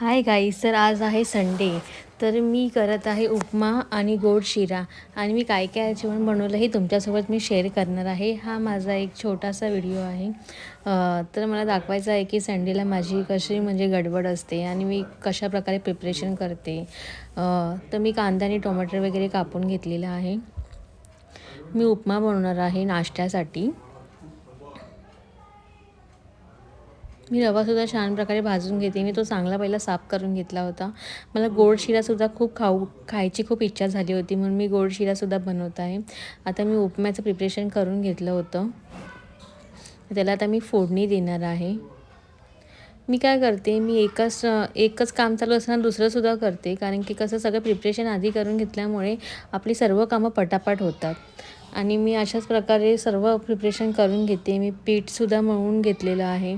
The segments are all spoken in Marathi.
हाय गाई सर आज आहे संडे तर मी करत आहे उपमा आणि गोड शिरा. आणि मी काय काय जेवण बनवलं हे तुमच्यासोबत मी शेअर करणार आहे. हा माझा एक छोटासा व्हिडिओ आहे. तर मला दाखवायचं आहे की संडेला माझी कशी म्हणजे गडबड असते आणि मी कशा प्रकारे प्रिपरेशन करते तर मी कांदा आणि टोमॅटो वगैरे कापून घेतलेला आहे. मी उपमा बनवणार आहे नाश्त्यासाठी. मी रवासुद्धा छान प्रकारे भाजून घेते. मी तो चांगला पहिला साफ करून घेतला होता. मला गोड शिरासुद्धा खूप खाऊ खायची खूप इच्छा झाली होती म्हणून मी गोड शिरासुद्धा बनवत आहे. आता मी उपम्याचं प्रिपरेशन करून घेतलं होतं. त्याला आता मी फोडणी देणार आहे. मी काय करते मी एकच एकच काम चालू असताना दुसरंसुद्धा करते कारण की कसं सगळं प्रिपरेशन आधी करून घेतल्यामुळे आपली सर्व कामं पटापट होतात. आणि मी अशाच प्रकारे सर्व प्रिपरेशन करून घेते. मी पीठसुद्धा मळून घेतलेलं आहे.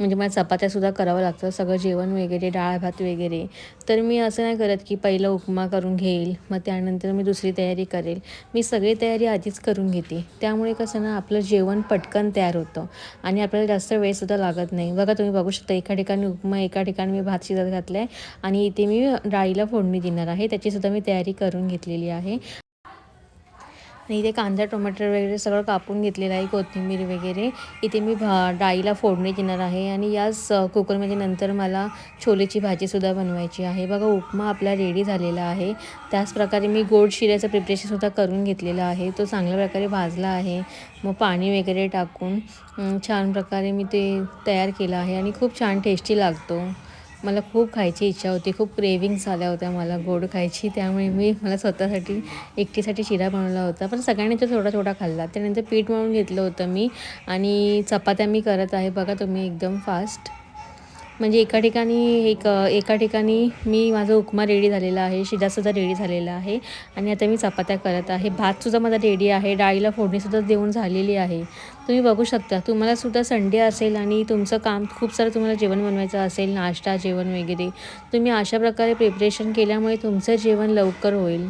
म्हणजे मला चपात्यासुद्धा करावं लागतं सगळं जेवण वगैरे डाळ भात वगैरे. तर मी असं नाही करत की पहिलं उपमा करून घेईल मग त्यानंतर मी दुसरी तयारी करेल. मी सगळी तयारी आधीच करून घेते. त्यामुळे कसं ना आपलं जेवण पटकन तयार होतं आणि आपल्याला जास्त वेळसुद्धा लागत नाही. बघा तुम्ही बघू शकता एका ठिकाणी उपमा एका ठिकाणी मी भात शिजत घातला आहे आणि इथे मी डाळीला फोडणी देणार आहे. त्याचीसुद्धा मी तयारी करून घेतलेली आहे. आणि इथे कांदा टोमॅटो वगैरे सगळं कापून घेतलेलं आहे कोथिंबीर वगैरे. इथे मी भा डाळीला फोडणी देणार आहे आणि याच कुकरमध्ये नंतर मला छोलेची भाजीसुद्धा बनवायची आहे. बघा उपमा आपला रेडी झालेला आहे. त्याच प्रकारे मी गोड शिऱ्याचं प्रिपरेशनसुद्धा करून घेतलेलं आहे. तो चांगल्या प्रकारे भाजला आहे. मग पाणी वगैरे टाकून छान प्रकारे मी ते तयार केलं आहे आणि खूप छान टेस्टी लागतो. मला खूप खायची इच्छा होती खूप क्रेविंग्स झाल्या होत्या मला गोड खायची. त्यामुळे मी मला स्वतःसाठी एकटीसाठी शिरा बनवला होता. पण सगळ्यांनी तो थोडा थोडा खाल्ला. त्यानंतर पीठ मळून घेतलं होतं मी. आणि चपात्या मी करत आहे. बघा तुम्ही एकदम फास्ट म्हणजे एका ठिकाणी एक एका ठिकाणी मी माझा उपमा रेडी झालेला आहे शिरासुद्धा रेडी झालेला आहे. आणि आता मी चपात्या करत आहे. भातसुद्धा माझा रेडी आहे. डाळीला फोडणीसुद्धा देऊन झालेली आहे. तुम्ही बघू शकता तुम्हालासुद्धा संडे असेल आणि तुमचं काम खूप सारं तुम्हाला जेवण बनवायचं असेल नाश्ता जेवण वगैरे. तुम्ही अशा प्रकारे प्रिपरेशन केल्यामुळे तुमचं जेवण लवकर होईल.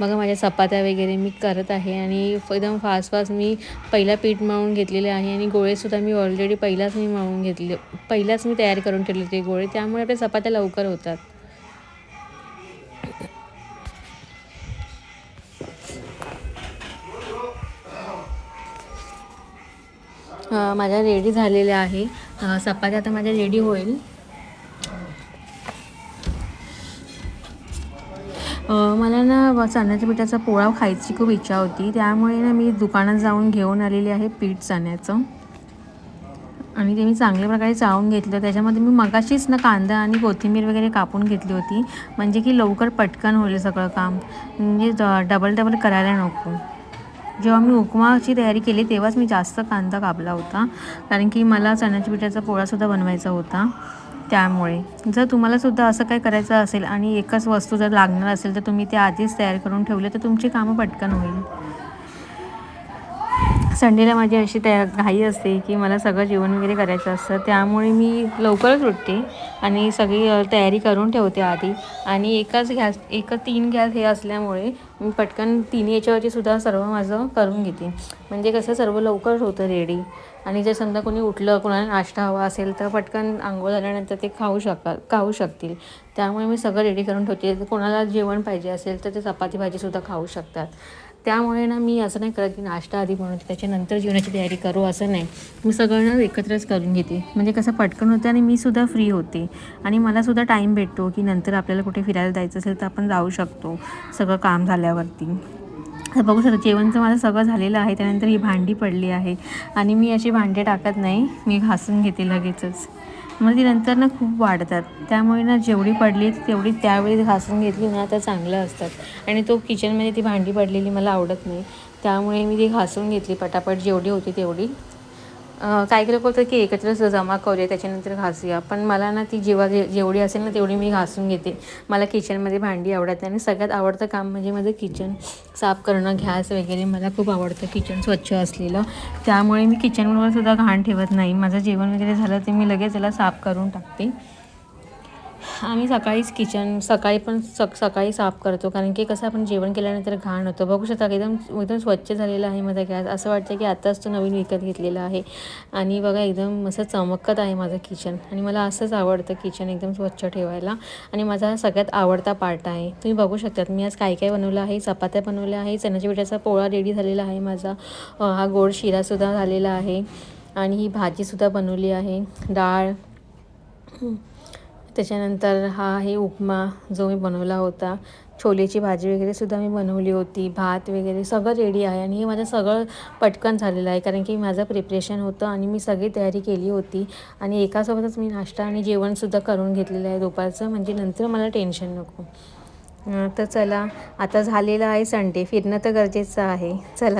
बघा माझ्या चपात्या वगैरे मी करत आहे आणि एकदम फास्ट फास्ट मी पहिला पीठ मळून घेतलेले आहे आणि गोळेसुद्धा मी ऑलरेडी पहिलाच मी मळून घेतले पहिलाच मी तयार करून ठेवले ते गोळे. त्यामुळे आपल्या चपात्या लवकर होतात. माझ्या रेडी झालेल्या आहे. चपात्या आता माझ्या रेडी होईल. मला ना चण्याच्या पिठाचा पोळा खायची खूप इच्छा होती. त्यामुळे ना मी दुकानात जाऊन घेऊन आलेली आहे पीठ चण्याचं आणि ते मी चांगल्या प्रकारे चाळून घेतलं. त्याच्यामध्ये मी मगाशीच ना कांदा आणि कोथिंबीर वगैरे कापून घेतली होती. म्हणजे की लवकर पटकन होईल सगळं काम. म्हणजे ड- डबल डबल करायला नको. जेव्हा मी उपमाची तयारी केली तेव्हाच मी जास्त कांदा कापला होता. कारण की मला चण्याच्या पिठाचा पोळासुद्धा बनवायचा होता. त्यामुळे. जर तुम्हालासुद्धा असं काय करायचं असेल आणि एकच वस्तू जर लागणार असेल तर तुम्ही ते आधीच तयार करून ठेवले तर तुमची कामं पटकन होईल. संडेला माझी अशी तया घाई असते की मला सगळं जेवण वगैरे करायचं असतं. त्यामुळे मी लवकरच उठते आणि सगळी तयारी करून ठेवते आधी. आणि एकाच गॅस एक तीन गॅस हे असल्यामुळे मी पटकन तिन्ही याच्यावरती सुद्धा सर्व माझं करून घेते. म्हणजे कसं सर्व लवकर होतं रेडी. आणि जर समजा कोणी उठलं कोणाला नाश्ता हवा असेल तर पटकन आंघोळ झाल्यानंतर ते खाऊ शकाल खाऊ शकतील. त्यामुळे मी सगळं रेडी करून ठेवते. कोणाला जेवण पाहिजे असेल तर ते चपाती भाजीसुद्धा खाऊ शकतात. त्यामुळे ना मी असं नाही करत की नाश्ता आधी म्हणून त्याच्यानंतर जेवणाची तयारी करू असं नाही. मी सगळं ना एकत्रच करून घेते. म्हणजे कसं पटकन होतं आणि मी सुद्धा फ्री होते. आणि मलासुद्धा टाईम भेटतो की नंतर आपल्याला कुठे फिरायला जायचं असेल तर आपण जाऊ शकतो. सगळं काम झाल्यावरती. तर बघू शकता जेवण तर माझं सगळं झालेलं आहे त्यानंतर ही भांडी पडली आहे. आणि मी अशी भांडे टाकत नाही मी घासून घेते लगेचच. मग ती नंतर ना खूप वाढतात. त्यामुळे ना जेवढी पडली तेवढी त्यावेळी घासून घेतली ना तर चांगलं असतात. आणि तो किचनमध्ये ती भांडी पडलेली मला आवडत नाही. त्यामुळे मी ती घासून घेतली पटापट जेवढी होती तेवढी. काही काही लोक बोलतात की एकत्रच जमा करूया त्याच्यानंतर घासूया. पण मला ना ती जेव्हा जे जेवढी असेल ना तेवढी मी घासून घेते. मला किचनमध्ये भांडी आवडत नाही. आणि सगळ्यात आवडतं काम म्हणजे माझं किचन साफ करणं घ्यास वगैरे. मला खूप आवडतं किचन स्वच्छ असलेलं. त्यामुळे मी किचनवर सुद्धा घाण ठेवत नाही. माझं जेवण वगैरे झालं ते मी लगेच त्याला साफ करून टाकते. आम्ही सकाळीच किचन सकाळी पण सक सकाळी साफ करतो. कारण की कसं आपण जेवण केल्यानंतर घाण होतं. बघू शकता एकदम एकदम स्वच्छ झालेलं आहे माझा गॅस. असं वाटतं की आत्ताच तो नवीन विकत घेतलेला आहे. आणि बघा एकदम असं चमकत आहे माझं किचन आणि मला असंच आवडतं किचन एकदम स्वच्छ ठेवायला. आणि माझा सगळ्यात आवडता पार्ट आहे. तुम्ही बघू शकतात मी आज काय काय बनवलं आहे. चपात्या बनवल्या आहे. चण्याच्या पिठाचा पोळा रेडी झालेला आहे माझा. हा गोड शिरासुद्धा झालेला आहे. आणि ही भाजीसुद्धा बनवली आहे. डाळ त्याच्यानंतर हा आहे उपमा जो मी बनवला होता. छोलेची भाजी वगैरे सुद्धा मी बनवली होती. भात वगैरे सगळं रेडी आहे आणि हे माझं सगळं पटकन झालेलं आहे. कारण की माझं प्रिपरेशन होतं आणि मी सगळी तयारी केली होती. आणि एकासोबतच मी नाश्ता आणि जेवणसुद्धा करून घेतलेलं आहे दुपारचं. म्हणजे नंतर मला टेन्शन नको. तर चला आता झालेलं आहे संडे फिरणं तर गरजेचं आहे. चला.